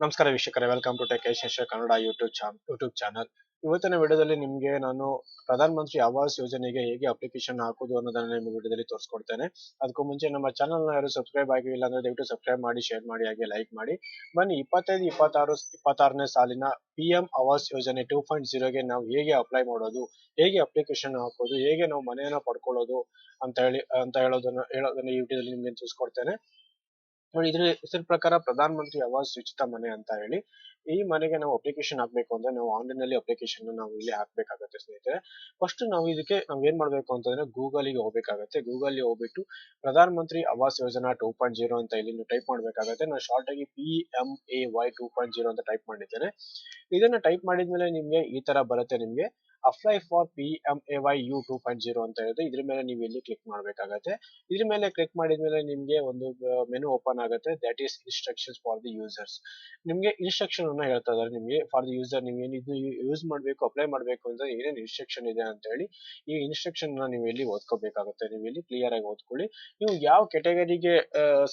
ನಮಸ್ಕಾರ ವೀಕ್ಷಕರೇ welcome to tech Asia Kannada YouTube channel YouTube channel ಇವತ್ತಿನ ವಿಡಿಯೋದಲ್ಲಿ ನಿಮಗೆ ನಾನು ಪ್ರಧಾನ ಮಂತ್ರಿ ಆವಾಸ್ ಯೋಜನೆಗೆ ಹೇಗೆ ಅಪ್ಲಿಕೇಶನ್ ಹಾಕೋದು ಅನ್ನೋದನ್ನ ನಿಮ್ಮ ವಿಡಿಯೋದಲ್ಲಿ ತೋರಿಸ್ಕೊಡ್ತೇನೆ. ಅದಕ್ಕೂ ಮುಂಚೆ ನಮ್ಮ ಚಾನಲ್ನ ಯಾರು ಸಬ್ಸ್ಕ್ರೈಬ್ ಆಗಿಲ್ಲ ಅಂದ್ರೆ ದಯವಿಟ್ಟು ಸಬ್ಸ್ಕ್ರೈಬ್ ಮಾಡಿ ಶೇರ್ ಮಾಡಿ, ಹಾಗೆ ಲೈಕ್ ಮಾಡಿ. ಬನ್ನಿ, ಇಪ್ಪತ್ತೈದು, ಇಪ್ಪತ್ತಾರು, ಇಪ್ಪತ್ತಾರನೇ ಸಾಲಿನ ಪಿ ಎಂ ಆವಾಸ್ ಯೋಜನೆ ಟೂ ಪಾಯಿಂಟ್ ಜೀರೋಗೆ ನಾವು ಹೇಗೆ ಅಪ್ಲೈ ಮಾಡೋದು, ಹೇಗೆ ಅಪ್ಲಿಕೇಶನ್ ಹಾಕೋದು, ಹೇಗೆ ನಾವು ಮನೆಯನ್ನ ಪಡ್ಕೊಳ್ಳೋದು ಅಂತ ಹೇಳಿ, ಅಂತ ಹೇಳೋದನ್ನ ಹೇಳೋದನ್ನ ಈ ವಿಡಿಯೋದಲ್ಲಿ ನಿಮ್ಗೆ ತಿಳಿಸ್ಕೊಡ್ತೇನೆ ನೋಡಿ, ಇದ್ರ ಹೆಸರು ಪ್ರಕಾರ ಪ್ರಧಾನ ಮಂತ್ರಿ ಆವಾಸ್ ಉಚಿತ ಮನೆ ಅಂತ ಹೇಳಿ, ಈ ಮನೆಗೆ ನಾವು ಅಪ್ಲಿಕೇಶನ್ ಹಾಕ್ಬೇಕು ಅಂದ್ರೆ ನಾವು ಆನ್ಲೈನ್ ಅಲ್ಲಿ ಅಪ್ಲಿಕೇಶನ್ ನಾವು ಇಲ್ಲಿ ಹಾಕ್ಬೇಕಾಗತ್ತೆ ಸ್ನೇಹಿತರೆ. ಫಸ್ಟ್ ನಾವು ಇದಕ್ಕೆ ನಾವ್ ಏನ್ ಮಾಡ್ಬೇಕು ಅಂತಂದ್ರೆ ಗೂಗಲ್ಗೆ ಹೋಗ್ಬೇಕಾಗತ್ತೆ. ಗೂಗಲ್ಗೆ ಹೋಗ್ಬಿಟ್ಟು Pradhan Mantri Awas Yojana two point zero ಅಂತ ಇಲ್ಲಿ ಟೈಪ್ ಮಾಡ್ಬೇಕಾಗತ್ತೆ. ನಾನು ಶಾರ್ಟ್ ಆಗಿ P M A Y two point zero ಅಂತ ಟೈಪ್ ಮಾಡಿದ್ದೇನೆ. ಇದನ್ನ ಟೈಪ್ ಮಾಡಿದ್ಮೇಲೆ ನಿಮ್ಗೆ ಈ ತರ ಬರುತ್ತೆ ನಿಮ್ಗೆ. Apply for P M A Y U two point zero ಅಂತ ಇರುತ್ತೆ ಇದ್ರ ಮೇಲೆ ನೀವು ಇಲ್ಲಿ ಕ್ಲಿಕ್ ಮಾಡ್ಬೇಕಾಗತ್ತೆ. ಇದ್ರ ಮೇಲೆ ಕ್ಲಿಕ್ ಮಾಡಿದ್ಮೇಲೆ ನಿಮ್ಗೆ ಒಂದು ಮೆನು ಓಪನ್ ಆಗುತ್ತೆ. That is instructions for the users ನಿಮಗೆ ಇನ್ಸ್ಟ್ರಕ್ಷನ್ ಅನ್ನ ಹೇಳ್ತಾ ಇದಾರೆ ನಿಮಗೆ. ಫಾರ್ ದಿ ಯೂಸರ್ ನೀವು ಇದು ಯೂಸ್ ಮಾಡಬೇಕು ಅಪ್ಲೈ ಮಾಡಬೇಕು ಅಂತ ಏನೇನು ಇನ್ಸ್ಟ್ರಕ್ಷನ್ ಇದೆ ಅಂತ ಹೇಳಿ ಈ ಇನ್ಸ್ಟ್ರಕ್ಷನ್ನ ನೀವು ಇಲ್ಲಿ ಓದ್ಕೋಬೇಕಾಗುತ್ತೆ. ನೀವು ಇಲ್ಲಿ ಕ್ಲಿಯರ್ ಆಗಿ ಓದ್ಕೊಳ್ಳಿ. ನೀವು ಯಾವ ಕೆಟಗರಿಗೆ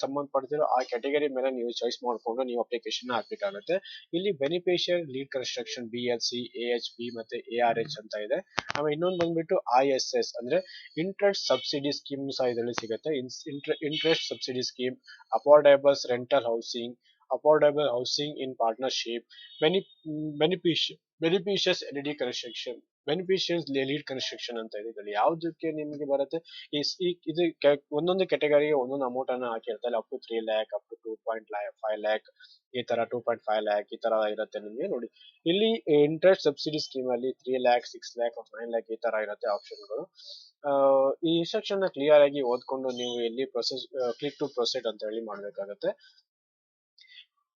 ಸಂಬಂಧಪಡ್ತಿರೋ ಆ ಕೆಟಗರಿ ಮೇಲೆ ನೀವು ಚಾಯ್ಸ್ ಮಾಡ್ಕೊಂಡು ನೀವು ಅಪ್ಲಿಕೇಶನ್ ಹಾಕ್ಬೇಕಾಗುತ್ತೆ. ಇಲ್ಲಿ beneficiary lead construction B L C A H B ಮತ್ತೆ ಎ ಆರ್ ಎಚ್ ಅಂತ ಇದೆ. ಆಮೇಲೆ ಇನ್ನೊಂದು ಬಂದ್ಬಿಟ್ಟು ಐ ಎಸ್ ಎಸ್ ಅಂದ್ರೆ ಇಂಟ್ರೆಸ್ಟ್ ಸಬ್ಸಿಡಿ ಸ್ಕೀಮ್ ಸಹ ಇದರಲ್ಲಿ ಸಿಗುತ್ತೆ. Interest subsidy scheme affordables rental housing affordable housing in partnership ಬೆನಿ beneficiary beneficiaries L D construction beneficiaries lead construction ಅಂತ ಇದೆ. ಯಾವ್ದಕ್ಕೆ ನಿಮಗೆ ಬರುತ್ತೆ? ಈ ಇದು ಒಂದೊಂದು ಕೆಟಗರಿಗೆ ಒಂದೊಂದು ಅಮೌಂಟ್ ಅನ್ನ ಹಾಕಿರ್ತಾರೆ up to three lakh up to two point five lakh ಈ ತರ ಟೂ ಪಾಯಿಂಟ್ ಫೈವ್ ಲ್ಯಾಕ್ ಈ ತರ ಇರುತ್ತೆ ನಿಮಗೆ ನೋಡಿ. ಇಲ್ಲಿ ಇಂಟ್ರೆಸ್ಟ್ ಸಬ್ಸಿಡಿ ಸ್ಕೀಮ್ ಅಲ್ಲಿ three lakh six lakh nine lakh ಈ ತರ ಇರುತ್ತೆ ಆಪ್ಷನ್ಗಳು ಈ ಇನ್ಸ್ಟ್ರಕ್ಷನ್ನ ಕ್ಲಿಯರ್ ಆಗಿ ಓದ್ಕೊಂಡು ನೀವು ಇಲ್ಲಿ ಪ್ರೊಸೆಸ್ ಕ್ಲಿಕ್ ಟು ಪ್ರೊಸೆಡ್ ಅಂತ ಹೇಳಿ ಮಾಡ್ಬೇಕಾಗತ್ತೆ.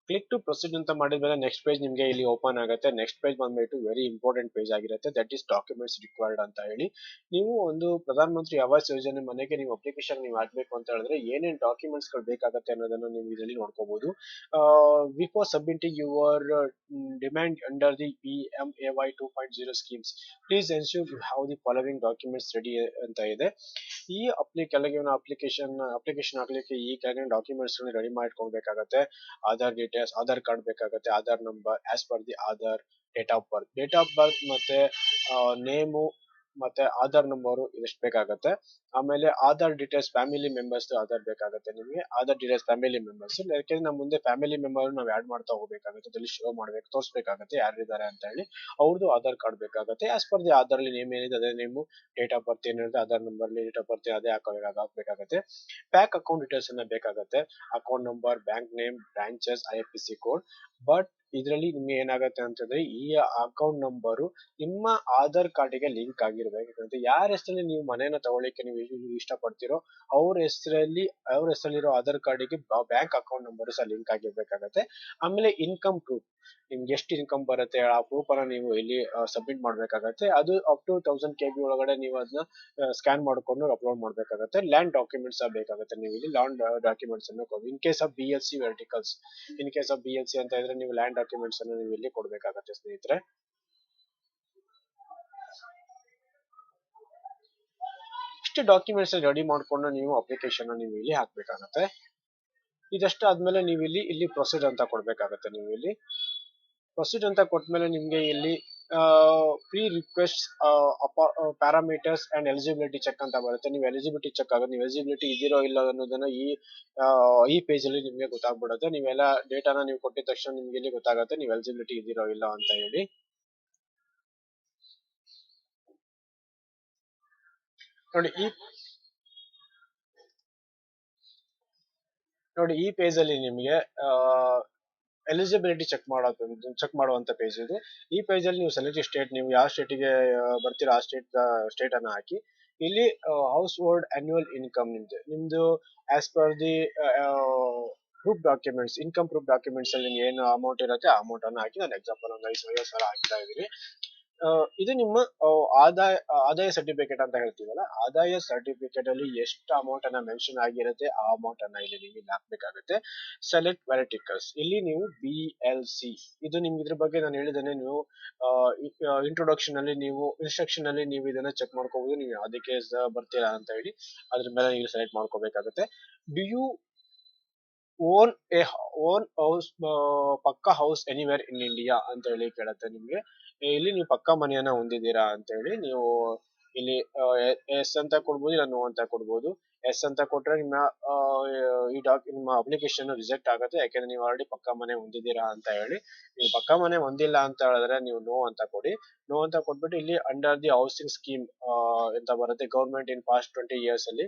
ಕ್ಲಿಕ್ ಟು ಪ್ರೊಸೀಡ್ ಅಂತ ಮಾಡಿದ್ಮೇಲೆ ನೆಕ್ಸ್ಟ್ ಪೇಜ್ ನಿಮಗೆ ಇಲ್ಲಿ ಓಪನ್ ಆಗುತ್ತೆ. ನೆಕ್ಸ್ಟ್ ಪೇಜ್ ಬಂದ್ಬಿಟ್ಟು ವೆರಿ ಇಂಪಾರ್ಟೆಂಟ್ ಪೇಜ್ ಆಗಿರುತ್ತೆ. ದಟ್ ಈಸ್ ಡಾಕ್ಯುಮೆಂಟ್ಸ್ ರಿಕ್ವೈರ್ಡ್ ಅಂತ ಹೇಳಿ. ನೀವು ಒಂದು ಪ್ರಧಾನ ಮಂತ್ರಿ ಆವಾಸ್ ಯೋಜನೆ ಮನೆಗೆ ನೀವು ಅಪ್ಲಿಕೇಶನ್ ನೀವು ಹಾಕ್ಬೇಕು ಅಂತ ಹೇಳಿದ್ರೆ ಏನೇನ್ ಡಾಕ್ಯುಮೆಂಟ್ಸ್ಗಳು ಬೇಕಾಗುತ್ತೆ ಅನ್ನೋದನ್ನ ನೀವು ಇದರಲ್ಲಿ ನೋಡ್ಕೋಬಹುದು before submitting your demand under the P M A Y two point zero schemes please ensure you have the following documents ready ಅಂತ ಇದೆ. ಈ ಅಪ್ಲಿ ಕೆಳಗಿನ ಅಪ್ಲಿಕೇಶನ್ ಅಪ್ಲಿಕೇಶನ್ ಹಾಕ್ಲಿಕ್ಕೆ ಈ ಕೆಳಗಿನ ಡಾಕ್ಯುಮೆಂಟ್ಸ್ ರೆಡಿ ಮಾಡ್ಕೊಳ್ಬೇಕಾಗತ್ತೆ. ಆಧಾರ್ ಡೀಟೇಲ್ಸ್ ಆಧಾರ್ ಕಾರ್ಡ್ ಬೇಕಾಗುತ್ತೆ Aadhaar number as per the Aadhaar date of birth date of birth ಮತ್ತೆ ನೇಮು ಮತ್ತೆ ಆಧಾರ್ ನಂಬರು ಇದಿಷ್ಟು ಬೇಕಾಗುತ್ತೆ. ಆಮೇಲೆ Aadhaar details family members Aadhaar ಬೇಕಾಗುತ್ತೆ ನಿಮಗೆ. ಆಧಾರ್ ಡೀಟೇಲ್ಸ್ ಫ್ಯಾಮಿಲಿ ಮೆಂಬರ್ಸ್ ಯಾಕೆಂದ್ರೆ ಮುಂದೆ ಫ್ಯಾಮಿಲಿ ಮೆಂಬರ್ ನಾವು ಆಡ್ ಮಾಡ್ತಾ ಹೋಗ್ಬೇಕಾಗುತ್ತೆ. ಅದ್ರಲ್ಲಿ ಶೋ ಮಾಡ್ಬೇಕು, ತೋರಿಸ್ಬೇಕಾಗುತ್ತೆ ಯಾರಿದ್ದಾರೆ ಅಂತ ಹೇಳಿ. ಅವ್ರದ್ದು ಆಧಾರ್ ಕಾರ್ಡ್ ಬೇಕಾಗುತ್ತೆ. As per the Aadhaar name ಏನಿದೆ, ಅದೇ ನೇಮು ಡೇಟ್ ಆಫ್ ಬರ್ತ್ ಏನಿರುತ್ತೆ, Aadhaar number date of birth ಅದೇ ಹಾಕೋಬೇಕಾಗ ಹಾಕ್ಬೇಕಾಗುತ್ತೆ. ಬ್ಯಾಂಕ್ ಅಕೌಂಟ್ ಡೀಟೇಲ್ಸ್ ಅನ್ನ ಬೇಕಾಗುತ್ತೆ. Account number bank name branches I F P C code but ಇದರಲ್ಲಿ ನಿಮ್ಗೆ ಏನಾಗುತ್ತೆ ಅಂತಂದ್ರೆ ಈ ಅಕೌಂಟ್ ನಂಬರು ನಿಮ್ಮ ಆಧಾರ್ ಕಾರ್ಡಿಗೆ ಲಿಂಕ್ ಆಗಿರ್ಬೇಕು ಯಾಕಂದ್ರೆ ಯಾರ ಹೆಸರಲ್ಲಿ ನೀವು ಮನೆಯನ್ನ ತಗೊಳ್ಳಿಕ್ಕೆ ನೀವು ಇಷ್ಟ ಇಷ್ಟಪಡ್ತೀರೋ ಅವ್ರ ಹೆಸರಲ್ಲಿ, ಅವ್ರ ಹೆಸರಲ್ಲಿರೋ ಆಧಾರ್ ಕಾರ್ಡಿಗೆ ಬ್ಯಾಂಕ್ ಅಕೌಂಟ್ ನಂಬರ್ ಸಹ ಲಿಂಕ್ ಆಗಿರ್ಬೇಕಾಗತ್ತೆ. ಆಮೇಲೆ ಇನ್ಕಮ್ ಪ್ರೂಫ್ ನಿಮ್ಗೆ ಎಷ್ಟು ಇನ್ಕಮ್ ಬರುತ್ತೆ, ಆ ಪ್ರೂಫ್ ಅನ್ನ ನೀವು ಇಲ್ಲಿ ಸಬ್ಮಿಟ್ ಮಾಡ್ಬೇಕಾಗತ್ತೆ. ಅದು up to thousand K B ಒಳಗಡೆ ನೀವು ಅದನ್ನ ಸ್ಕ್ಯಾನ್ ಮಾಡ್ಕೊಂಡು ಅಪ್ಲೋಡ್ ಮಾಡ್ಬೇಕಾಗತ್ತೆ. ಲ್ಯಾಂಡ್ ಡಾಕ್ಯುಮೆಂಟ್ಸ್ ಬೇಕಾಗುತ್ತೆ ನೀವು ಇಲ್ಲಿ ಲ್ಯಾಂಡ್ ಡಾಕ್ಯುಮೆಂಟ್ಸ್ ಅನ್ನು in case of B L C verticals in case of B L C ಅಂತ ಇದ್ರೆ ನೀವು ಲ್ಯಾಂಡ್ ಡಾಕ್ಯುಮೆಂಟ್ಸ್ ಅನ್ನು ನೀವು ಇಲ್ಲಿ ಕೊಡ್ಬೇಕಾಗತ್ತೆ ಸ್ನೇಹಿತರೆ. ಇಷ್ಟು ಡಾಕ್ಯುಮೆಂಟ್ಸ್ ರೆಡಿ ಮಾಡ್ಕೊಂಡು ನೀವು ಅಪ್ಲಿಕೇಶನ್ ನೀವು ಇಲ್ಲಿ ಹಾಕ್ಬೇಕಾಗತ್ತೆ. ಇದಷ್ಟು ಆದ್ಮೇಲೆ ನೀವು ಇಲ್ಲಿ ಇಲ್ಲಿ ಪ್ರೊಸೀಡ್ ಅಂತ ಕೊಡ್ಬೇಕಾಗತ್ತೆ ನೀವು ಇಲ್ಲಿ. ಪ್ರೊಸೀಡ್ ಅಂತ ಕೊಟ್ಮೇಲೆ ನಿಮ್ಗೆ ಇಲ್ಲಿ pre request parameters and eligibility check ಅಂತ ಬರುತ್ತೆ. ನೀವು ಎಲಿಜಿಬಿಲಿಟಿ ಚೆಕ್ ಆಗೋದು ನೀವು ಎಲಿಜಿಬಿಲಿಟಿ ಇದೀರೋ ಇಲ್ಲ ಅನ್ನೋದನ್ನ ಈ ಆ, ಈ ಪೇಜ್ ಅಲ್ಲಿ ನಿಮಗೆ ಗೊತ್ತಾಗ್ಬಿಡುತ್ತೆ. ನೀವೆಲ್ಲ ಡೇಟಾನ ನೀವು ಕೊಟ್ಟಿದ ತಕ್ಷಣ ನಿಮ್ಗೆ ಇಲ್ಲಿ ಗೊತ್ತಾಗುತ್ತೆ ನೀವು ಎಲಿಜಿಬಿಲಿಟಿ ಇದಿರೋ ಇಲ್ಲ ಅಂತ ಹೇಳಿ. ನೋಡಿ ಈ ನೋಡಿ ಈ ಪೇಜ್ ಅಲ್ಲಿ ನಿಮಗೆ ಎಲಿಜಿಬಿಲಿಟಿ ಚೆಕ್ ಮಾಡೋದು ಚೆಕ್ ಮಾಡುವಂತ ಪೇಜ್ ಇದು. ಈ ಪೇಜ್ ಅಲ್ಲಿ ನೀವು ಸೆಲೆಕ್ಟ್ ಸ್ಟೇಟ್ ನೀವು ಯಾವ ಸ್ಟೇಟಿಗೆ ಬರ್ತೀರಾ, ಆ ಸ್ಟೇಟ್ ಸ್ಟೇಟ್ ಅನ್ನ ಹಾಕಿ. ಇಲ್ಲಿ ಹೌಸ್ ಹೋಲ್ಡ್ ಅನ್ಯುವಲ್ ಇನ್ಕಮ್ ನಿಮ್ದು. ನಿಮ್ದು as per the proof documents income proof documents ಅಲ್ಲಿ ಏನು ಅಮೌಂಟ್ ಇರುತ್ತೆ, ಆ ಅಮೌಂಟ್ ಅನ್ನ ಹಾಕಿ ನಾನು ಎಕ್ಸಾಂಪಲ್ ಒಂದು ಐದು ಸಾವಿರ ಹಾಕ್ತಾ ಇದ್ದೀನಿ. ಇದು ನಿಮ್ಮ ಆದಾಯ ಆದಾಯ ಸರ್ಟಿಫಿಕೇಟ್ ಅಂತ ಹೇಳ್ತೀವಲ್ಲ, ಆದಾಯ ಸರ್ಟಿಫಿಕೇಟ್ ಅಲ್ಲಿ ಎಷ್ಟು ಅಮೌಂಟ್ ಅನ್ನ ಮೆನ್ಷನ್ ಆಗಿರುತ್ತೆ, ಆ ಅಮೌಂಟ್ ಅನ್ನ ಇಲ್ಲಿ ಇಲ್ಲಿ ಹಾಕ್ಬೇಕಾಗುತ್ತೆ. ಸೆಲೆಕ್ಟ್ ವೆರಟಿಕಲ್ಸ್ ಇಲ್ಲಿ ನೀವು ಬಿ ಎಲ್ ಸಿ ಇದು ನಿಮ್ಗೆ ಇದ್ರ ಬಗ್ಗೆ ನಾನು ಹೇಳಿದ್ದೇನೆ, ನೀವು ಇಂಟ್ರೊಡಕ್ಷನ್ ಅಲ್ಲಿ ನೀವು ಇನ್ಸ್ಟ್ರಕ್ಷನ್ ಅಲ್ಲಿ ನೀವು ಇದನ್ನ ಚೆಕ್ ಮಾಡ್ಕೋಬಹುದು ನೀವು ಅದಕ್ಕೆ ಬರ್ತೀರಾ ಅಂತ ಹೇಳಿ, ಅದ್ರ ಮೇಲೆ ನೀವು ಸೆಲೆಕ್ಟ್ ಮಾಡ್ಕೋಬೇಕಾಗುತ್ತೆ. Do you own a own house pucca house anywhere in India ಅಂತ ಹೇಳಿ ಕೇಳುತ್ತೆ ನಿಮ್ಗೆ. ಇಲ್ಲಿ ನೀವು ಪಕ್ಕಾ ಮನೆಯನ್ನ ಹೊಂದಿದ್ದೀರಾ ಅಂತ ಹೇಳಿ ನೀವು ಇಲ್ಲಿ ಎಸ್ ಅಂತ ಕೊಡ್ಬೋದು ಇಲ್ಲ ನೋ ಅಂತ ಕೊಡ್ಬೋದು. ಎಸ್ ಅಂತ ಕೊಟ್ರೆ ನಿಮ್ಮ ಈ ಡಾಕ್ ನಿಮ್ಮ ಅಪ್ಲಿಕೇಶನ್ ರಿಜೆಕ್ಟ್ ಆಗುತ್ತೆ, ಯಾಕೆಂದ್ರೆ ನೀವು ಆಲ್ರೆಡಿ ಪಕ್ಕ ಮನೆ ಹೊಂದಿದ್ದೀರಾ ಅಂತ ಹೇಳಿ. ನೀವು ಪಕ್ಕ ಮನೆ ಹೊಂದಿಲ್ಲ ಅಂತ ಹೇಳಿದ್ರೆ ನೀವು ನೋ ಅಂತ ಕೊಡಿ. ನೋ ಅಂತ ಕೊಟ್ಬಿಟ್ಟು ಇಲ್ಲಿ ಅಂಡರ್ ದಿ ಹೌಸಿಂಗ್ ಸ್ಕೀಮ್ ಅಂತ ಬರುತ್ತೆ government in past twenty years ಅಲ್ಲಿ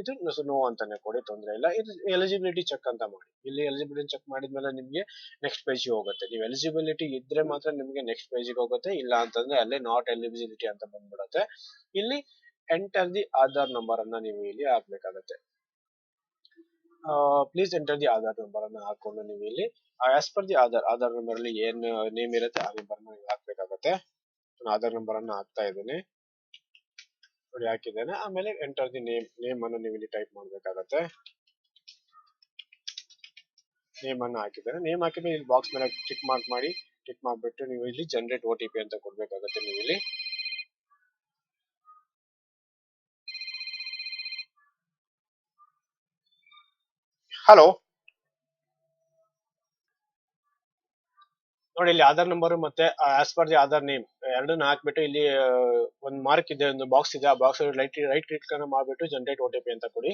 ಇದು ನೋ ಅಂತಾನೆ ಕೊಡಿ, ತೊಂದರೆ ಇಲ್ಲ. ಇದು ಎಲಿಜಿಬಿಲಿಟಿ ಚೆಕ್ ಅಂತ ಮಾಡಿ. ಇಲ್ಲಿ ಎಲಿಜಿಬಿಲಿಟಿ ಚೆಕ್ ಮಾಡಿದ್ಮೇಲೆ ನಿಮ್ಗೆ ನೆಕ್ಸ್ಟ್ ಪೇಜ್ ಹೋಗುತ್ತೆ. ನೀವು ಎಲಿಜಿಬಿಲಿಟಿ ಇದ್ರೆ ಮಾತ್ರ ನಿಮ್ಗೆ ನೆಕ್ಸ್ಟ್ ಪೇಜ್ ಹೋಗುತ್ತೆ, ಇಲ್ಲ ಅಂತಂದ್ರೆ ಅಲ್ಲೇ ನಾಟ್ ಎಲಿಜಿಬಿಲಿಟಿ ಅಂತ ಬಂದ್ಬಿಡುತ್ತೆ. ಇಲ್ಲಿ ಎಂಟರ್ ದಿ ಆಧಾರ್ ನಂಬರ್ ಅನ್ನ ನೀವು ಇಲ್ಲಿ ಹಾಕ್ಬೇಕಾಗತ್ತೆ. Please enter the Aadhaar number ಅನ್ನ ಹಾಕೊಂಡು ನೀವು ಇಲ್ಲಿ as per the Aadhaar Aadhaar number ಅಲ್ಲಿ ಏನ್ ನೇಮ್ ಇರುತ್ತೆ, ಆ ನಂಬರ್ ನೀವು ಹಾಕ್ಬೇಕಾಗತ್ತೆ. ನಾನು ಆಧಾರ್ ನಂಬರ್ ಅನ್ನ ಹಾಕ್ತಾ ಇದ್ದೀನಿ. ನೋಡಿ, ಹಾಕಿದ್ದೇನೆ. ಆಮೇಲೆ ಎಂಟರ್ ದಿ ನೇಮ್ ನೇಮ್ ಅನ್ನು ನೀವು ಇಲ್ಲಿ ಟೈಪ್ ಮಾಡ್ಬೇಕಾಗತ್ತೆ. ನೇಮ್ ಅನ್ನು ಹಾಕಿದ್ದೇನೆ. ನೇಮ್ ಹಾಕಿದ್ರೆ ಇಲ್ಲಿ ಬಾಕ್ಸ್ ಮೇಲೆ ಟಿಕ್ ಮಾರ್ಕ್ ಮಾಡಿ ಟಿಕ್ ಮಾಡಿಬಿಟ್ಟು ನೀವು ಇಲ್ಲಿ ಜನರೇಟ್ ಒ ಟಿ ಅಂತ ಕೊಡ್ಬೇಕಾಗತ್ತೆ ನೀವು ಇಲ್ಲಿ. ಹಲೋ ನೋಡಿ, ಇಲ್ಲಿ ಆಧಾರ್ ನಂಬರ್ ಮತ್ತೆ as per the Aadhaar name ಎರಡನ್ನ ಹಾಕ್ಬಿಟ್ಟು ಇಲ್ಲಿ ಒಂದು ಮಾರ್ಕ್ ಇದೆ, ಒಂದು ಬಾಕ್ಸ್ ಇದೆ. ಆ ಬಾಕ್ಸ್ ರೈಟ್ ರೈಟ್ ಕ್ಲಿಕ್ ಅನ್ನ ಮಾಡ್ಬಿಟ್ಟು ಜನರೇಟ್ ಪಿ ಅಂತ ಕೊಡಿ.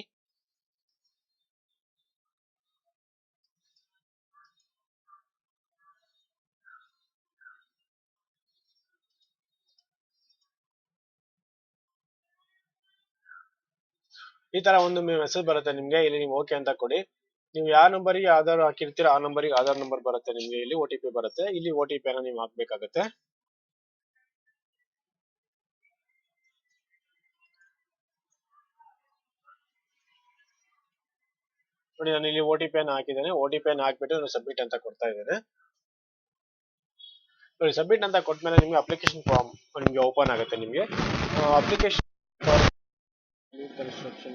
ಈ ತರ ಒಂದು ಮೆಸೇಜ್ ಬರುತ್ತೆ ನಿಮ್ಗೆ. ಇಲ್ಲಿ ನೀವು ಓಕೆ ಅಂತ ಕೊಡಿ. ನೀವು ಯಾವ ನಂಬರಿಗೆ ಆಧಾರ್ ಹಾಕಿರ್ತೀರ ಆ ನಂಬರಿಗೆ ಆಧಾರ್ ನಂಬರ್ ಬರುತ್ತೆ ನಿಮಗೆ. ಇಲ್ಲಿ ಒ ಟಿ ಪಿ ಬರುತ್ತೆ. ಇಲ್ಲಿ ಒ ಟಿ ಪಿ ಅನ್ನ ನೀವು ಹಾಕ್ಬೇಕಾಗತ್ತೆ. ನೋಡಿ, ನಾನು ಇಲ್ಲಿ ಒ ಟಿ ಪಿ ಅನ್ನ ಹಾಕಿದ್ದೇನೆ. ಒ ಟಿ ಪಿ ಅನ್ನ ಹಾಕ್ಬಿಟ್ಟು ನಾನು ಸಬ್ಮಿಟ್ ಅಂತ ಕೊಡ್ತಾ ಇದ್ದೇನೆ. ನೋಡಿ ಸಬ್ಮಿಟ್ ಅಂತ ಕೊಟ್ಮೇಲೆ ನಿಮಗೆ ಅಪ್ಲಿಕೇಶನ್ ಫಾರ್ಮ್ ನಿಮಗೆ ಓಪನ್ ಆಗುತ್ತೆ ನಿಮಗೆ. ಅಪ್ಲಿಕೇಶನ್ ಕನ್ಸ್ಟ್ರಕ್ಷನ್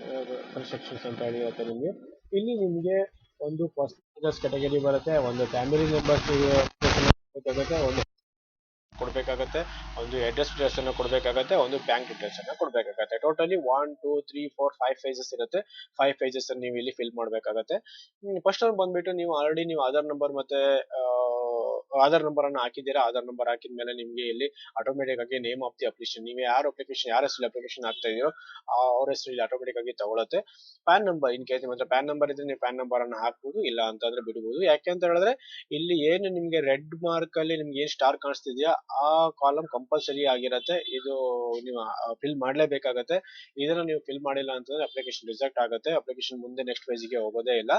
ಕನ್ಸ್ಟ್ರಕ್ಷನ್ಸ್ ಅಂತ ಹೇಳಿ ನಿಮ್ಗೆ. ಇಲ್ಲಿ ನಿಮಗೆ ಒಂದು ಪರ್ಸನಲ್ಸ್ ಕ್ಯಾಟಗರಿ ಬರುತ್ತೆ, ಒಂದು ಫ್ಯಾಮಿಲಿ ಮೆಂಬರ್ಸ್ ಒಂದು ಕೊಡಬೇಕಾಗುತ್ತೆ, ಒಂದು ಅಡ್ರೆಸ್ ಡೀಟೇಲ್ಸ್ ಅನ್ನು ಕೊಡಬೇಕಾಗುತ್ತೆ, ಒಂದು ಬ್ಯಾಂಕ್ ಡೀಟೇಲ್ಸ್ ಅನ್ನು ಕೊಡಬೇಕಾಗತ್ತೆ. Totally one two three four five pages ಇರುತ್ತೆ. ಫೈವ್ ಅನ್ನು ನೀವು ಇಲ್ಲಿ ಫಿಲ್ ಮಾಡಬೇಕಾಗುತ್ತೆ. ಫಸ್ಟ್ ಅವ್ರು ಬಂದ್ಬಿಟ್ಟು ನೀವು ಆಲ್ರೆಡಿ ನೀವು ಆಧಾರ್ ನಂಬರ್ ಮತ್ತೆ ಆಧಾರ್ ನಂಬರ್ ಅನ್ನು ಹಾಕಿದ್ದೀರಾ? ಆಧಾರ್ ನಂಬರ್ ಹಾಕಿದ ಮೇಲೆ ನಿಮ್ಗೆ ಇಲ್ಲಿ ಆಟೋಮೆಟಿಕ್ ಆಗಿ ನೇಮ್ ಆಫ್ ದಿ ಅಪ್ಲಿಕೇಶನ್ ನೀವು ಯಾರು ಅಪ್ಲಿಕೇಶನ್ ಯಾರ ಹೆಸರು ಅಪ್ಲಿಕೇಶನ್ ಹಾಕ್ತಾ ಇದೀರೋ ಅವ್ರ ಹೆಸರು ಇಲ್ಲಿ ಆಟೋಮೆಟಿಕ್ ಆಗಿ ತಗೊಳುತ್ತೆ. ಪ್ಯಾನ್ ನಂಬರ್ ಇನ್ ಕೇಸ್ ನಿಮ್ಮ ಹತ್ರ ಪ್ಯಾನ್ ನಂಬರ್ ಇದ್ರೆ ನೀವು ಪ್ಯಾನ್ ನಂಬರ್ ಅನ್ನ ಹಾಕ್ಬೋದು, ಇಲ್ಲ ಅಂತಂದ್ರೆ ಬಿಡಬಹುದು ಯಾಕೆ ಅಂತ ಹೇಳಿದ್ರೆ, ಇಲ್ಲಿ ಏನು ನಿಮ್ಗೆ ರೆಡ್ ಮಾರ್ಕ್ ಅಲ್ಲಿ ನಿಮ್ಗೆ ಏನ್ ಸ್ಟಾರ್ ಕಾಣಿಸ್ತಿದ್ಯಾ, ಆ ಕಾಲಮ್ ಕಂಪಲ್ಸರಿ ಆಗಿರತ್ತೆ. ಇದು ನೀವು ಫಿಲ್ ಮಾಡ್ಲೇಬೇಕಾಗತ್ತೆ. ಇದನ್ನ ನೀವು ಫಿಲ್ ಮಾಡಿಲ್ಲ ಅಂತಂದ್ರೆ ಅಪ್ಲಿಕೇಶನ್ ರಿಜೆಕ್ಟ್ ಆಗುತ್ತೆ. ಅಪ್ಲಿಕೇಶನ್ ಮುಂದೆ ನೆಕ್ಸ್ಟ್ಗೆ ಹೋಗೋದೇ ಇಲ್ಲ.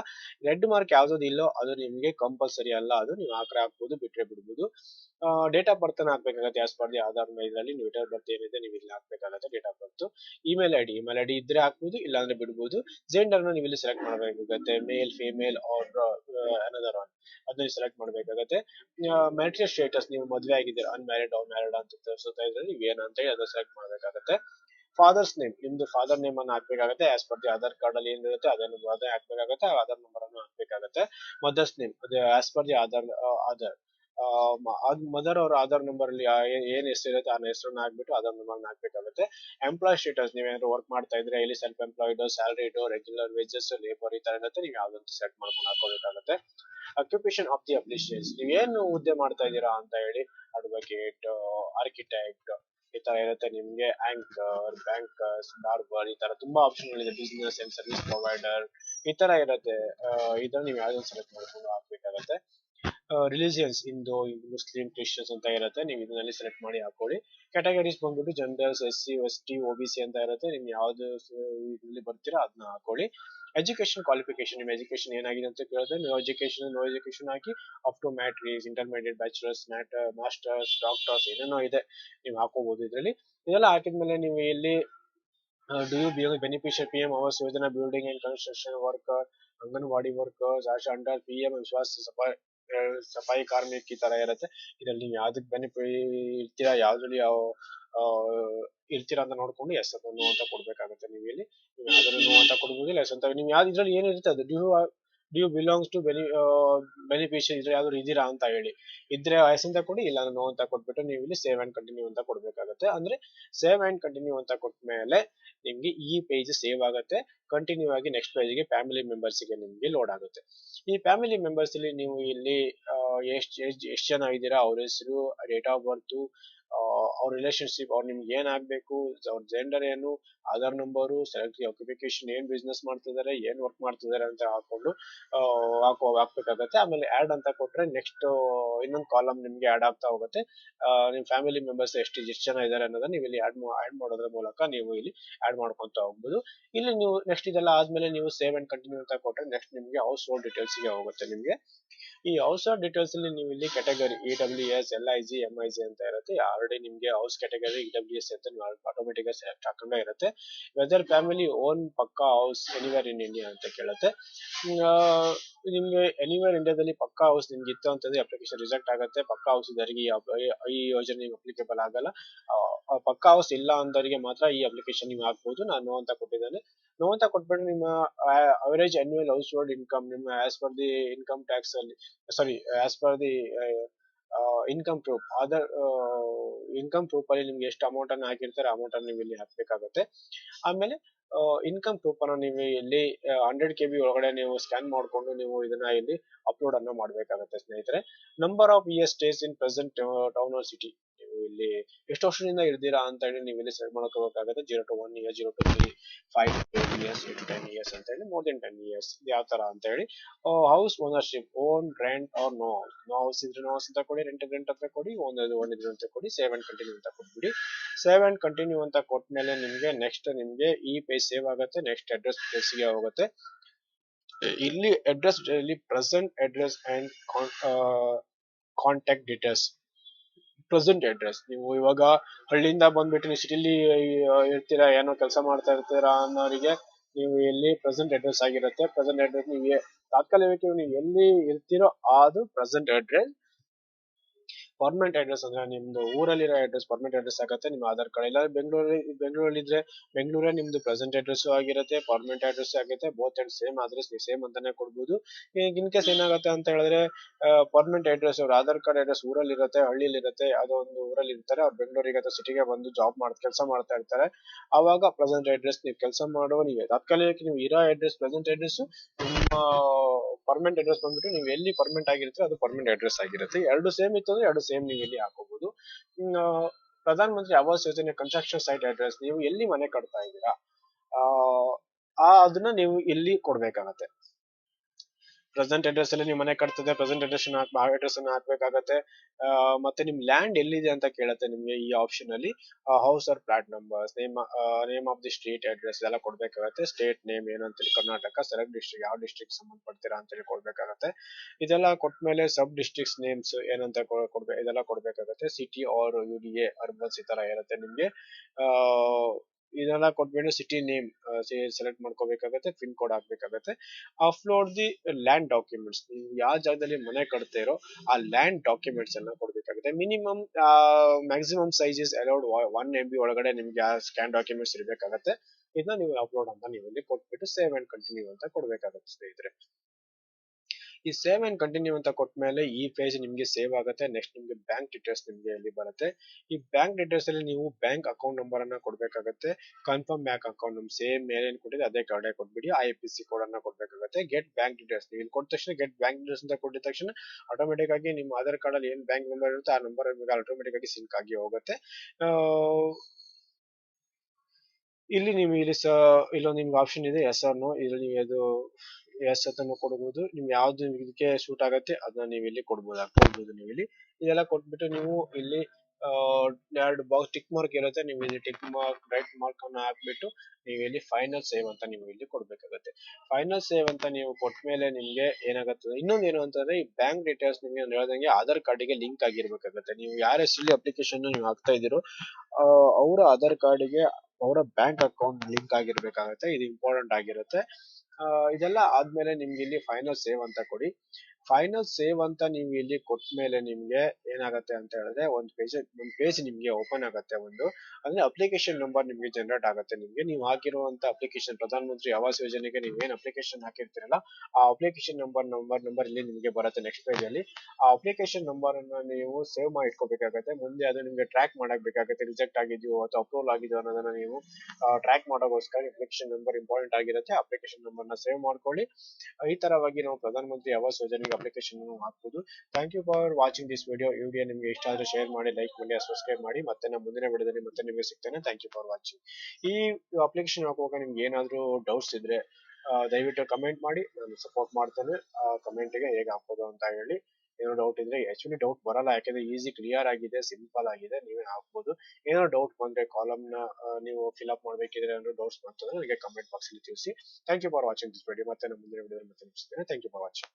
ರೆಡ್ ಮಾರ್ಕ್ ಯಾವ್ದು ಇಲ್ಲೋ, ಅದು ನಿಮ್ಗೆ ಕಂಪಲ್ಸರಿ ಅಲ್ಲ. ಅದು ನೀವು ಹಾಕ್ರೆ ಹಾಕ್ಬೋದು. ಬಿಟ್ರೆ ಬಿಡ್ಬೋದು. ಡೇಟ್ ಆಫ್ ಬರ್ತ್ ಹಾಕ್ಬೇಕಾಗತ್ತೆ. ಆಸ್ ಪರ್ ದಿ ಆಧಾರ್ ಇದರಲ್ಲಿ ನೀವು ಡೇಟ್ ಆಫ್ ಬರ್ತ್ ಏನಿದೆ ನೀವು ಇಲ್ಲಿ ಹಾಕ್ಬೇಕಾಗತ್ತೆ date of birth email ID email ID ಇದ್ರೆ ಹಾಕ್ಬೋದು, ಇಲ್ಲಾಂದ್ರೆ ಬಿಡ್ಬೋದು. ಜೆಂಡರ್ ನೀವು ಇಲ್ಲಿ ಸೆಲೆಕ್ಟ್ ಮಾಡಬೇಕಾಗತ್ತೆ. Male female or another on ಅದನ್ನ ಸೆಲೆಕ್ಟ್ ಮಾಡಬೇಕಾಗತ್ತೆ. ಮ್ಯಾರಿಟಲ್ ಸ್ಟೇಟಸ್ ನೀವು ಮದುವೆ ಆಗಿದ್ದೀರಾ ಅನ್ಮ್ಯಾರಿಡ್ ಆರ್ ಮ್ಯಾರಿಡ್ ಅಂತ ತೋರಿಸುತ್ತಾ ಇದ್ರೆ ನೀವು ಏನಂತ ಹೇಳಿ ಅದನ್ನ ಸೆಲೆಕ್ಟ್ ಮಾಡಬೇಕಾಗತ್ತೆ. ಫಾದರ್ಸ್ ನೇಮ್ ನಿಮ್ದು ಫಾದರ್ ನೇಮ್ ಅನ್ನು ಹಾಕ್ಬೇಕಾಗುತ್ತೆ. As per the Aadhaar card ಅಲ್ಲಿ ಏನಿರುತ್ತೆ ಅದನ್ನು ಅದೇ ಹಾಕ್ಬೇಕಾಗತ್ತೆ. ಆಧಾರ್ ನಂಬರ್ ಅನ್ನು ಹಾಕ್ಬೇಕಾಗತ್ತೆ. ಮದರ್ಸ್ ನೇಮ್ ಅದೇ as per the Aadhaar Aadhaar mother ಅವ್ರ ಆಧಾರ್ ನಂಬರ್ ಅಲ್ಲಿ ಏನ್- ಹೆಸರು ಇರುತ್ತೆ ಆ ಹೆಸರನ್ನ ಹಾಕ್ಬಿಟ್ಟು ಆಧಾರ್ ನಂಬರ್ ಹಾಕ್ಬೇಕಾಗುತ್ತೆ. ಎಂಪ್ಲಾಯ್ ಸ್ಟೇಟಸ್ ನೀವೇನಾದ್ರು ವರ್ಕ್ ಮಾಡ್ತಾ ಇದ್ರೆ, ಇಲ್ಲಿ self employed salaried regular wages labour ಈ ತರ ಇರುತ್ತೆ, ನೀವು ಯಾವ್ದಂತ ಸೆಟ್ ಮಾಡ್ಕೊಂಡು ಹಾಕೋಬೇಕಾಗುತ್ತೆ ಅಕ್ಯುಪೇಷನ್ ಆಫ್ ದಿ ಅಪ್ಲಿಷನ್ಸ್ ನೀವೇನು ಹುದ್ದೆ ಮಾಡ್ತಾ ಇದ್ದೀರಾ ಅಂತ ಹೇಳಿ ಅಡ್ವೊಕೇಟ್ ಆರ್ಕಿಟೆಕ್ಟ್ ಈ ತರ ಇರುತ್ತೆ ನಿಮ್ಗೆ. ಆಂಕರ್ ಬ್ಯಾಂಕರ್ಸ್ ಬಾರ್ಬರ್ ಈ ತರ ತುಂಬಾ ಆಪ್ಷನ್ ಇದೆ ಬಿಸ್ನೆಸ್ ಅಂಡ್ ಸರ್ವಿಸ್ ಪ್ರೊವೈಡರ್ ಈ ತರ ಇರುತ್ತೆ. ಇದನ್ನ ನೀವು ಯಾವ್ದನ್ನ ಸೆಲೆಕ್ಟ್ ಮಾಡ್ಕೊಂಡು ಹಾಕ್ಬೇಕಾಗತ್ತೆ ರಿಲಿಜಿಯನ್ಸ್ ಹಿಂದೂ ಮುಸ್ಲಿಂ ಕ್ರಿಶ್ಚಿಯನ್ಸ್ ಅಂತ ಇರುತ್ತೆ. ನೀವು ಇದನ್ನಲ್ಲಿ ಸೆಲೆಕ್ಟ್ ಮಾಡಿ ಹಾಕೊಳ್ಳಿ. ಕ್ಯಾಟಗರೀಸ್ ಬಂದ್ಬಿಟ್ಟು generals S C S T O B C ಅಂತ ಇರುತ್ತೆ. ನಿಮ್ ಯಾವ್ದು ಇದರಲ್ಲಿ ಬರ್ತೀರಾ ಅದನ್ನ ಹಾಕೊಳ್ಳಿ. ಎಜುಕೇಶನ್ ಕ್ವಾಲಿಫಿಕೇಶನ್ ನಿಮ್ಮ ಎಜುಕೇಶನ್ ಏನಾಗಿದೆ ಅಂತ ಕೇಳಿದ್ರೆ ನೀವು education no education hockey up to matrics intermediate bachelors masters doctors ಏನೇನೋ ಇದೆ ನೀವು ಹಾಕೋಬಹುದು ಇದರಲ್ಲಿ. ಇದೆಲ್ಲ ಹಾಕಿದ್ಮೇಲೆ ನೀವು ಇಲ್ಲಿ D U B beneficiary P M Awas Yojana building and construction worker anganwadi workers ASHA under P M Swasthya Safai Karmika ತರ ಇರುತ್ತೆ. ಇದ್ರಲ್ಲಿ ನೀವು ಯಾವ್ದಕ್ ಬೆನಿಫಿಟ್ ಇರ್ತೀರಾ, ಯಾವ್ದ್ರಲ್ಲಿ ಯಾವ ಇರ್ತೀರಾ ಅಂತ ನೋಡ್ಕೊಂಡು ಎಸ್ ಅಂತ ಅಂತ ಕೊಡ್ಬೇಕಾಗುತ್ತೆ. ನೀವು ಇಲ್ಲಿ, ನೀವು ಯಾವ್ದಾದ್ರು ನೋ ಅಂತ ಕೊಡ್ಬೋದಿಲ್ಲ ಎಸ್ ಅಂತ. ನೀವು ಯಾವ್ದು, ಇದ್ರಲ್ಲಿ ಏನಿರುತ್ತೆ ಅದು due due belongs to bene beneficiary ಇದ್ರೆ ಯಾವ್ದಾದ್ರು ಇದೀರಾ ಅಂತ ಹೇಳಿ. ಇದ್ರೆ ಎಸ್ ಅಂತ ಕೊಡಿ ಇಲ್ಲ ನೋ ಅಂತ ಕೊಟ್ಬಿಟ್ಟು ನೀವು ಇಲ್ಲಿ ಸೇವ್ ಅಂಡ್ ಕಂಟಿನ್ಯೂ ಅಂತ ಕೊಡ್ಬೇಕಾಗತ್ತೆ. ಅಂದ್ರೆ ಸೇವ್ ಅಂಡ್ ಕಂಟಿನ್ಯೂ ಅಂತ ಕೊಟ್ಟ ಮೇಲೆ ನಿಮ್ಗೆ ಈ ಪೇಜ್ ಸೇವ್ ಆಗುತ್ತೆ. ಕಂಟಿನ್ಯೂ ಆಗಿ ನೆಕ್ಸ್ಟ್ ಪೇಜ್ಗೆ ಫ್ಯಾಮಿಲಿ ಮೆಂಬರ್ಸ್ಗೆ ನಿಮ್ಗೆ ಲೋಡ್ ಆಗುತ್ತೆ. ಈ ಫ್ಯಾಮಿಲಿ ಮೆಂಬರ್ಸ್ ಅಲ್ಲಿ ನೀವು ಇಲ್ಲಿ ಎಷ್ಟು ಎಷ್ಟು ಜನ ಇದ್ದೀರಾ? ಅವ್ರ ಹೆಸರು ಡೇಟ್ ಆಫ್ ಬರ್ತ್ ಅವ್ರ ರಿಲೇಶನ್ಶಿಪ್ ಅವ್ರು ನಿಮ್ಗೆ ಏನ್ ಆಗ್ಬೇಕು ಅವ್ರ ಜೆಂಡರ್ ಏನು ಆಧಾರ್ ನಂಬರು ಸೆಲೆಕ್ಟ್ ಆಕ್ಯುಪಿಕೇಶನ್ ಏನ್ ಬಿಸ್ನೆಸ್ ಮಾಡ್ತಿದ್ದಾರೆ ಏನ್ ವರ್ಕ್ ಮಾಡ್ತಿದ್ದಾರೆ ಅಂತ ಹಾಕೊಂಡು ಹಾಕೋ ಹಾಕ್ಬೇಕಾಗತ್ತೆ. ಆಮೇಲೆ ಆಡ್ ಅಂತ ಕೊಟ್ರೆ ನೆಕ್ಸ್ಟ್ ಇನ್ನೊಂದು ಕಾಲಮ್ ನಿಮ್ಗೆ ಆಡ್ ಆಗ್ತಾ ಹೋಗುತ್ತೆ. ನಿಮ್ ಫ್ಯಾಮಿಲಿ ಮೆಂಬರ್ಸ್ ಎಷ್ಟು ಎಷ್ಟು ಜನ ಇದ್ದಾರೆ ಅನ್ನೋದನ್ನ ನೀವು ಇಲ್ಲಿ ಆಡ್ ಆಡ್ ಮಾಡೋದ್ರ ಮೂಲಕ ನೀವು ಇಲ್ಲಿ ಆಡ್ ಮಾಡ್ಕೊಂತ ಹೋಗ್ಬೋದು. ಇಲ್ಲಿ ನೀವು ನೆಕ್ಸ್ಟ್ ಇದೆಲ್ಲ ಆದ್ಮೇಲೆ ನೀವು ಸೇವ್ ಅಂಡ್ ಕಂಟಿನ್ಯೂ ಅಂತ ಕೊಟ್ರೆ ನೆಕ್ಸ್ಟ್ ನಿಮ್ಗೆ ಹೌಸ್ ಹೋಲ್ಡ್ ಡೀಟೇಲ್ಸ್ಗೆ ಹೋಗುತ್ತೆ ನಿಮ್ಗೆ. ಈ ಹೌಸ್ ಹೋಲ್ಡ್ ಡೀಟೇಲ್ಸ್ ಅಲ್ಲಿ ನೀವು ಇಲ್ಲಿ category E W S L I G M I G ಅಂತ ಇರುತ್ತೆ. ಆಲ್ರೆಡಿ ನಿಮ್ಗೆ house category E W S ಅಂತ ನೀವು ಆಟೋಮೆಟಿಕ್ ಸೆಲೆಕ್ಟ್ ಹಾಕೊಂಡೇ ಇರುತ್ತೆ. Whether family own pucca house anywhere in India ಅಂತ ಕೇಳುತ್ತೆ. ನಿಮ್ಗೆ ಎನಿವೇರ್ ಇಂಡಿಯಾದಲ್ಲಿ ಪಕ್ಕಾ ಹೌಸ್ ನಿಮ್ಗೆ ಇತ್ತು ಅಂತಂದ್ರೆ ಅಪ್ಲಿಕೇಶನ್ ರಿಜೆಕ್ಟ್ ಆಗುತ್ತೆ. ಪಕ್ಕಾ ಹೌಸ್ ಇದರಿಗೆ ಈ ಯೋಜನೆ ಅಪ್ಲಿಕೇಬಲ್ ಆಗಲ್ಲ. ಪಕ್ಕಾ ಹೌಸ್ ಇಲ್ಲ ಅಂದವರಿಗೆ ಮಾತ್ರ ಈ ಅಪ್ಲಿಕೇಶನ್ ನೀವು ಹಾಕ್ಬೋದು. ನಾನು ನೋ ಅಂತ ಕೊಟ್ಟಿದ್ದೇನೆ. ನೋ ಅಂತ ಕೊಟ್ಬಿಟ್ಟು ನಿಮ್ಮ average annual household income ನಿಮ್ಮ as per the income tax ಅಲ್ಲಿ sorry as per the income proof other income proof ಅಲ್ಲಿ ನಿಮ್ಗೆ ಎಷ್ಟು ಅಮೌಂಟ್ ಅನ್ನು ಹಾಕಿರ್ತಾರೆ ಅಮೌಂಟ್ ಅನ್ನು ನೀವು ಇಲ್ಲಿ ಹಾಕ್ಬೇಕಾಗುತ್ತೆ. ಆಮೇಲೆ ಇನ್ಕಮ್ ಪ್ರೂಫ್ ಅನ್ನ ನೀವು ಇಲ್ಲಿ ಹಂಡ್ರೆಡ್ ಕೆ ಬಿ ಒಳಗಡೆ ನೀವು ಸ್ಕ್ಯಾನ್ ಮಾಡಿಕೊಂಡು ನೀವು ಇದನ್ನ ಇಲ್ಲಿ ಅಪ್ಲೋಡ್ ಅನ್ನ ಮಾಡಬೇಕಾಗುತ್ತೆ ಸ್ನೇಹಿತರೆ. Number of year stays in present town or city ಇಲ್ಲಿ ಎಷ್ಟು ವರ್ಷದಿಂದ ಇರ್ತೀರಾ ಅಂತ ಹೇಳಿ ನೀವು ಇಲ್ಲಿ ಸೆಲೆಕ್ಟ್ ಮಾಡ್ಕೋಬೇಕಾಗುತ್ತೆ. Zero to one year zero to three five eight years ten years ಅಂತ ಹೇಳಿ ಮೋರ್ ದೆನ್ ಟೆನ್ ಇಯರ್ಸ್ ಯಾವ ತರ ಅಂತ ಹೇಳಿ house ownership own rent or no house no house ಇದ್ರೆ ನೋ ಹೌಸ್ ಅಂತ ಕೊಡಿ ರೆಂಟ್ ರೆಂಟ್ ಅಂತ ಕೊಡಿ ಓನ್ ಓನ್ ಇದ್ರೆ ಅಂತ ಕೊಡಿ ಸೇವ್ ಅಂಡ್ ಕಂಟಿನ್ಯೂ ಅಂತ ಕೊಟ್ಬಿಡಿ. ಸೇವ್ ಅಂಡ್ ಕಂಟಿನ್ಯೂ ಅಂತ ಕೊಟ್ಮೇಲೆ ನಿಮಗೆ ನೆಕ್ಸ್ಟ್ ನಿಮ್ಗೆ ಈ ಪೇಜ್ ಸೇವ್ ಆಗುತ್ತೆ ನೆಕ್ಸ್ಟ್ ಅಡ್ರೆಸ್ ಪ್ಲೇಸ್ಗೆ ಹೋಗುತ್ತೆ. ಇಲ್ಲಿ ಅಡ್ರೆಸ್ ಇಲ್ಲಿ present address and contact details present address ನೀವು ಇವಾಗ ಹಳ್ಳಿಯಿಂದ ಬಂದ್ಬಿಟ್ಟು ನೀವು ಸಿಟಿಲಿ ಇರ್ತೀರಾ, ಏನೋ ಕೆಲಸ ಮಾಡ್ತಾ ಇರ್ತೀರಾ ಅನ್ನೋರಿಗೆ ನೀವು ಎಲ್ಲಿ ಪ್ರೆಸೆಂಟ್ ಅಡ್ರೆಸ್ ಆಗಿರುತ್ತೆ. ಪ್ರೆಸೆಂಟ್ ಅಡ್ರೆಸ್ ನೀವು ತಾತ್ಕಾಲಿಕವಾಗಿ ನೀವು ಎಲ್ಲಿ ಇರ್ತೀರೋ ಅದು ಪ್ರೆಸೆಂಟ್ ಅಡ್ರೆಸ್ ಪರ್ಮನೆಂಟ್ ಅಡ್ರೆಸ್ ಅಂದ್ರೆ ನಿಮ್ದು ಊರಲ್ಲಿರೋ ಅಡ್ರೆಸ್ ಪರ್ಮನೆಂಟ್ ಅಡ್ರೆಸ್ ಆಗುತ್ತೆ, ನಿಮ್ಮ ಆಧಾರ್ ಕಾರ್ಡ್. ಇಲ್ಲ ಬೆಂಗಳೂರಲ್ಲಿ ಬೆಂಗಳೂರಲ್ಲಿ ಇದ್ರೆ ಬೆಂಗಳೂರೇ ನಿಮ್ದು ಪ್ರೆಸೆಂಟ್ ಅಡ್ರೆಸ್ ಆಗಿರುತ್ತೆ ಪರ್ಮನೆಂಟ್ ಅಡ್ರೆಸ್ ಆಗುತ್ತೆ ಬೋತ್ ಅಂಡ್ ಸೇಮ್ ಅಡ್ರೆಸ್ ನೀವು ಸೇಮ್ ಅಂತಾನೆ ಕೊಡ್ಬೋದು. ಇನ್ ಕೇಸ್ ಏನಾಗುತ್ತೆ ಅಂತ ಹೇಳಿದ್ರೆ ಪರ್ಮನೆಂಟ್ ಅಡ್ರೆಸ್ ಅವ್ರ ಆಧಾರ್ ಕಾರ್ಡ್ ಅಡ್ರೆಸ್ ಊರಲ್ಲಿ ಇರುತ್ತೆ ಹಳ್ಳಿಲಿ ಇರುತ್ತೆ ಯಾವುದೋ ಒಂದು ಊರಲ್ಲಿ ಇರ್ತಾರೆ, ಅವ್ರು ಬೆಂಗಳೂರಿಗೆ ಅಥವಾ ಸಿಟಿಗೆ ಬಂದು ಜಾಬ್ ಮಾಡ್, ಕೆಲಸ ಮಾಡ್ತಾ ಇರ್ತಾರೆ. ಅವಾಗ ಪ್ರೆಸೆಂಟ್ ಅಡ್ರೆಸ್ ನೀವು ಕೆಲಸ ಮಾಡುವ, ನೀವು ತಾತ್ಕಾಲಿಕವಾಗಿ ನೀವು ಇರೋ ಅಡ್ರೆಸ್ ಪ್ರೆಸೆಂಟ್ ಅಡ್ರೆಸ್ ನಿಮ್ಮ ಪರ್ಮನೆಂಟ್ ಅಡ್ರೆಸ್ ಬಂದ್ಬಿಟ್ಟು ನೀವು ಎಲ್ಲಿ ಪರ್ಮನೆಂಟ್ ಆಗಿರುತ್ತೆ ಅದು ಪರ್ಮನೆಂಟ್ ಅಡ್ರೆಸ್ ಆಗಿರುತ್ತೆ. ಎರಡು ಸೇಮ್ ಇತ್ತು ಅಂದ್ರೆ ಎರಡು ಸೇಮ್ ನೀವು ಇಲ್ಲಿ ಹಾಕೋಬಹುದು ಪ್ರಧಾನ ಮಂತ್ರಿ ಆವಾಸ್ ಯೋಜನೆ ಕನ್ಸ್ಟ್ರಕ್ಷನ್ ಸೈಟ್ ಅಡ್ರೆಸ್ ನೀವು ಎಲ್ಲಿ ಮನೆ ಕಟ್ತಾ ಇದ್ದೀರಾ? ಆ ಅದನ್ನ ನೀವು ಇಲ್ಲಿ ಕೊಡ್ಬೇಕಾಗತ್ತೆ? ಪ್ರೆಸೆಂಟ್ ಅಡ್ರೆಸ್ ಅಲ್ಲಿ ನೀವು ಮನೆ ಕಟ್ತದೆ ಪ್ರೆಸೆಂಟ್ ಅಡ್ರೆಸ್ ಅಡ್ರೆಸ್ ಅನ್ನ ಹಾಕ್ಬೇಕಾಗತ್ತೆ. ಮತ್ತೆ ನಿಮ್ ಲ್ಯಾಂಡ್ ಎಲ್ಲಿದೆ ಅಂತ ಕೇಳುತ್ತೆ ನಿಮ್ಗೆ ಈ ಆಪ್ಷನ್ ಅಲ್ಲಿ. House or flat numbers name name of the street address ಎಲ್ಲ ಕೊಡ್ಬೇಕಾಗತ್ತೆ. ಸ್ಟೇಟ್ ನೇಮ್ ಏನಂತೇಳಿ ಕರ್ನಾಟಕ ಸೆಲೆಕ್ಟ್ ಡಿಸ್ಟ್ರಿಕ್ಟ್ ಯಾವ ಡಿಸ್ಟ್ರಿಕ್ಟ್ ಸಂಬಂಧಪಡ್ತೀರಾ ಅಂತೇಳಿ ಕೊಡ್ಬೇಕಾಗತ್ತೆ. ಇದೆಲ್ಲ ಕೊಟ್ಮೇಲೆ ಸಬ್ ಡಿಸ್ಟ್ರಿಕ್ಟ್ಸ್ ನೇಮ್ಸ್ ಏನಂತ ಕೊಡ್ಬೇಕು ಇದೆಲ್ಲ ಕೊಡ್ಬೇಕಾಗತ್ತೆ. City or U D A urbans ಈ ತರ ಇರುತ್ತೆ ನಿಮ್ಗೆ. ಇದೆಲ್ಲ ಕೊಟ್ಬಿಟ್ಟು ಸಿಟಿ ನೇಮ್ ಸೆಲೆಕ್ಟ್ ಮಾಡ್ಕೋಬೇಕಾಗತ್ತೆ ಪಿನ್ ಕೋಡ್ ಹಾಕ್ಬೇಕಾಗತ್ತೆ. ಅಪ್ಲೋಡ್ ದಿ ಲ್ಯಾಂಡ್ ಡಾಕ್ಯುಮೆಂಟ್ಸ್ ನೀವು ಯಾವ ಜಾಗದಲ್ಲಿ ಮನೆ ಕಟ್ತಾ ಇರೋ ಆ ಲ್ಯಾಂಡ್ ಡಾಕ್ಯುಮೆಂಟ್ಸ್ ಅನ್ನ ಕೊಡ್ಬೇಕಾಗುತ್ತೆ. Minimum maximum size is allowed one M B ಒಳಗಡೆ ನಿಮ್ಗೆ ಆ ಸ್ಕ್ಯಾನ್ ಡಾಕ್ಯುಮೆಂಟ್ಸ್ ಇರಬೇಕಾಗತ್ತೆ. ಇದನ್ನ ನೀವು ಅಪ್ಲೋಡ್ ಅಂತ ನೀವು ಇಲ್ಲಿ ಕೊಟ್ಬಿಟ್ಟು ಸೇವ್ ಅಂಡ್ ಕಂಟಿನ್ಯೂ ಅಂತ ಕೊಡ್ಬೇಕಾಗುತ್ತೆ ಸ್ನೇಹಿತರೆ. ಈ ಸೇವ್ ಅಂಡ್ ಕಂಟಿನ್ಯೂ ಅಂತ ಕೊಟ್ಟ ಮೇಲೆ ಈ ಪೇಜ್ ನಿಮಗೆ ಸೇವ್ ಆಗುತ್ತೆ. ನೆಕ್ಸ್ಟ್ ನಿಮಗೆ ಬ್ಯಾಂಕ್ ಡೀಟೇಲ್ಸ್ ನಿಮಗೆ ಇಲ್ಲಿ ಬರುತ್ತೆ. ಈ ಬ್ಯಾಂಕ್ ಡೀಟೇಲ್ಸ್ ಅಲ್ಲಿ ನೀವು ಬ್ಯಾಂಕ್ ಅಕೌಂಟ್ ನಂಬರ್ ಅನ್ನ ಕೊಡಬೇಕಾಗುತ್ತೆ. ಕನ್ಫರ್ಮ್ ಬ್ಯಾಂಕ್ ಅಕೌಂಟ್ ನಮ್ ಸೇಮ್ ಮೇಲೆ ಏನ್ ಕೊಟ್ಟಿದೆ, ಅದೇ ಕಾರ್ಡ್ ಕೊಟ್ಬಿಡಿ. ಐ ಪಿ ಸಿ ಕೋಡ್ ಅನ್ನ ಕೊಡಬೇಕಾಗುತ್ತೆ. ಗೆಟ್ ಬ್ಯಾಂಕ್ ಡೀಟೇಲ್ಸ್ ನೀವು ಇಲ್ಲಿ ಕೊಟ್ಟ ತಕ್ಷಣ ಗೆಟ್ ಬ್ಯಾಂಕ್ ಡೀಟೇಲ್ಸ್ ಅಂತ ಕೊಟ್ಟಿದ ತಕ್ಷಣ ಆಟೋಮೆಟಿಕ್ ಆಗಿ ನಿಮ್ಮ ಆಧಾರ್ ಕಾರ್ಡ್ ಅಲ್ಲಿ ಏನ್ ಬ್ಯಾಂಕ್ ನಂಬರ್ ಇರುತ್ತೆ ಆ ನಂಬರ್ ನಿಮಗೆ ಆಟೋಮೆಟಿಕ್ ಆಗಿ ಸಿಂಕ್ ಆಗಿ ಹೋಗುತ್ತೆ. ಇಲ್ಲಿ ನೀವು ಇಲ್ಲಿ ಸ, ಇಲ್ಲೊಂದು ನಿಮ್ಗೆ ಆಪ್ಷನ್ ಇದೆ. ಎಸ್ ಆರ್ ನೋ ಇಲ್ಲಿ ನೀವು ಇದು ಎಸ್ ಕೊಡಬಹುದು ನಿಮ್ ಯಾವ್ದು ಇದಕ್ಕೆ ಸೂಟ್ ಆಗತ್ತೆ, ಅದನ್ನ ನೀವು ಇಲ್ಲಿ ಕೊಡ್ಬೋದು ಕೊಡ್ಬೋದು ನೀವು ಇಲ್ಲಿ ಇದೆಲ್ಲ ಕೊಟ್ಬಿಟ್ಟು ನೀವು ಇಲ್ಲಿ ಎರಡು ಬಾಕ್ಸ್ ಟಿಕ್ ಮಾರ್ಕ್ ಇರುತ್ತೆ. ನೀವು ಇಲ್ಲಿ ಟಿಕ್ ಮಾರ್ಕ್ ರೈಟ್ ಮಾರ್ಕ್ ಅನ್ನ ಹಾಕ್ಬಿಟ್ಟು ನೀವು ಇಲ್ಲಿ ಫೈನಲ್ ಸೇವ್ ಅಂತ ನೀವು ಇಲ್ಲಿ ಕೊಡ್ಬೇಕಾಗುತ್ತೆ. ಫೈನಲ್ ಸೇವ್ ಅಂತ ನೀವು ಕೊಟ್ಮೇಲೆ ನಿಮ್ಗೆ ಏನಾಗುತ್ತೆ ಇನ್ನೊಂದು ಏನು ಅಂತಂದ್ರೆ, ಈ ಬ್ಯಾಂಕ್ ಡೀಟೇಲ್ಸ್ ನಿಮ್ಗೆ ಹೇಳ್ದಂಗೆ ಆಧಾರ್ ಕಾರ್ಡ್ಗೆ ಲಿಂಕ್ ಆಗಿರ್ಬೇಕಾಗತ್ತೆ. ನೀವು ಯಾರ ಹೆಸರಲ್ಲಿ ಅಪ್ಲಿಕೇಶನ್ ನೀವು ಹಾಕ್ತಾ ಇದ್ದೀರೋ ಅವರ ಆಧಾರ್ ಕಾರ್ಡ್ಗೆ ಅವರ ಬ್ಯಾಂಕ್ ಅಕೌಂಟ್ ಲಿಂಕ್ ಆಗಿರ್ಬೇಕಾಗುತ್ತೆ. ಇದು ಇಂಪಾರ್ಟೆಂಟ್ ಆಗಿರುತ್ತೆ. ಇದೆಲ್ಲ ಆದ್ಮೇಲೆ ನಿಮ್ಗೆ ಇಲ್ಲಿ ಫೈನಲ್ ಸೇವ್ ಅಂತ ಕೊಡಿ. ಫೈನಲ್ ಸೇವ್ ಅಂತ ನೀವು ಇಲ್ಲಿ ಕೊಟ್ಟ ಮೇಲೆ ನಿಮ್ಗೆ ಏನಾಗುತ್ತೆ ಅಂತ ಹೇಳಿದ್ರೆ ಒಂದು ಪೇಜ್ ಒಂದು ಪೇಜ್ ನಿಮ್ಗೆ ಓಪನ್ ಆಗುತ್ತೆ ಒಂದು. ಅಂದ್ರೆ ಅಪ್ಲಿಕೇಶನ್ ನಂಬರ್ ನಿಮ್ಗೆ ಜನರೇಟ್ ಆಗುತ್ತೆ ನಿಮ್ಗೆ. ನೀವು ಹಾಕಿರುವಂತ ಅಪ್ಲಿಕೇಶನ್ ಪ್ರಧಾನ ಮಂತ್ರಿ ಆವಾಸ್ ಯೋಜನೆಗೆ ನೀವ್ ಏನ್ ಅಪ್ಲಿಕೇಶನ್ ಹಾಕಿರ್ತೀರಲ್ಲ, ಆ ಅಪ್ಲಿಕೇಶನ್ ನಂಬರ್ ನಂಬರ್ ನಂಬರ್ ಇಲ್ಲಿ ನಿಮ್ಗೆ ಬರುತ್ತೆ ನೆಕ್ಸ್ಟ್ ಪೇಜ್ ಅಲ್ಲಿ. ಆ ಅಪ್ಲಿಕೇಶನ್ ನಂಬರ್ ಅನ್ನ ನೀವು ಸೇವ್ ಮಾಡಿ ಇಟ್ಕೋಬೇಕಾಗತ್ತೆ. ಮುಂದೆ ಅದು ನಿಮ್ಗೆ ಟ್ರ್ಯಾಕ್ ಮಾಡಬೇಕಾಗತ್ತೆ ರಿಜೆಕ್ಟ್ ಆಗಿದೆಯೋ ಅಥವಾ ಅಪ್ರೂವಲ್ ಆಗಿದೆಯೋ ಅನ್ನೋದನ್ನ ನೀವು ಟ್ರ್ಯಾಕ್ ಮಾಡೋಕ್ಕೋಸ್ಕರ ಅಪ್ಲಿಕೇಶನ್ ನಂಬರ್ ಇಂಪಾರ್ಟೆಂಟ್ ಆಗಿರುತ್ತೆ ಅಪ್ಲಿಕೇಶನ್ ನಂಬರ್ನ ಸೇವ್ ಮಾಡ್ಕೊಳ್ಳಿ. ಈ ತರವಾಗಿ ನಾವು ಪ್ರಧಾನ ಮಂತ್ರಿ ಆವಾಸ್ ಯೋಜನೆಗೆ ಅಪ್ಲಿಕೇಶನ್ ಹಾಕ್ಬೋದು. Thank you for watching this video ಈ ವಿಡಿಯೋ ನಿಮ್ಗೆ ಇಷ್ಟ ಆದರೆ ಶೇರ್ ಮಾಡಿ ಲೈಕ್ ಮಾಡಿ ಸಬ್ಸ್ಕ್ರೈಬ್ ಮಾಡಿ. ಮತ್ತೆ ನಾನು ಮುಂದಿನ ವಿಡಿಯೋದಲ್ಲಿ ಮತ್ತೆ ನಿಮಗೆ ಸಿಗ್ತೇನೆ. ಥ್ಯಾಂಕ್ ಯು ಫಾರ್ ವಾಚಿಂಗ್ ಈ ಅಪ್ಲಿಕೇಶನ್ ಹಾಕುವಾಗ ನಿಮ್ಗೆ ಏನಾದರೂ ಡೌಟ್ಸ್ ಇದ್ರೆ ದಯವಿಟ್ಟು ಕಮೆಂಟ್ ಮಾಡಿ. ನಾನು ಸಪೋರ್ಟ್ ಮಾಡ್ತೇನೆ. ಕಮೆಂಟ್ಗೆ ಹೇಗೆ ಹಾಕೋದು ಅಂತ ಹೇಳಿ. ಏನೋ ಡೌಟ್ ಇದ್ರೆ ಆಕ್ಚುಲಿ ಡೌಟ್ ಬರಲ್ಲ. ಯಾಕಂದ್ರೆ ಈಸಿ ಕ್ಲಿಯರ್ ಆಗಿದೆ ಸಿಂಪಲ್ ಆಗಿದೆ. ನೀವೇ ಹಾಕ್ಬೋದು. ಏನೋ ಡೌಟ್ ಬಂದ್ರೆ ಕಾಲಮ್ನ ನೀವು ಫಿಲ್ ಅಪ್ ಮಾಡ್ಬೇಕಿದ್ರೆ ಏನಾದ್ರು ಡೌಟ್ಸ್ ಬಂತಂದ್ರೆ ನನಗೆ ಕಮೆಂಟ್ ಬಾಕ್ಸ್ ಅಲ್ಲಿ ತಿಳಿಸಿ. Thank you for watching this video ಮತ್ತೆ ನಮ್ಮ ಮುಂದಿನ ವಿಡಿಯೋ ಮತ್ತೆ ನಿಲ್ಲಿಸ್ತೇನೆ ಥ್ಯಾಂಕ್ ಯು ಫಾರ್ ವಾಚಿಂಗ್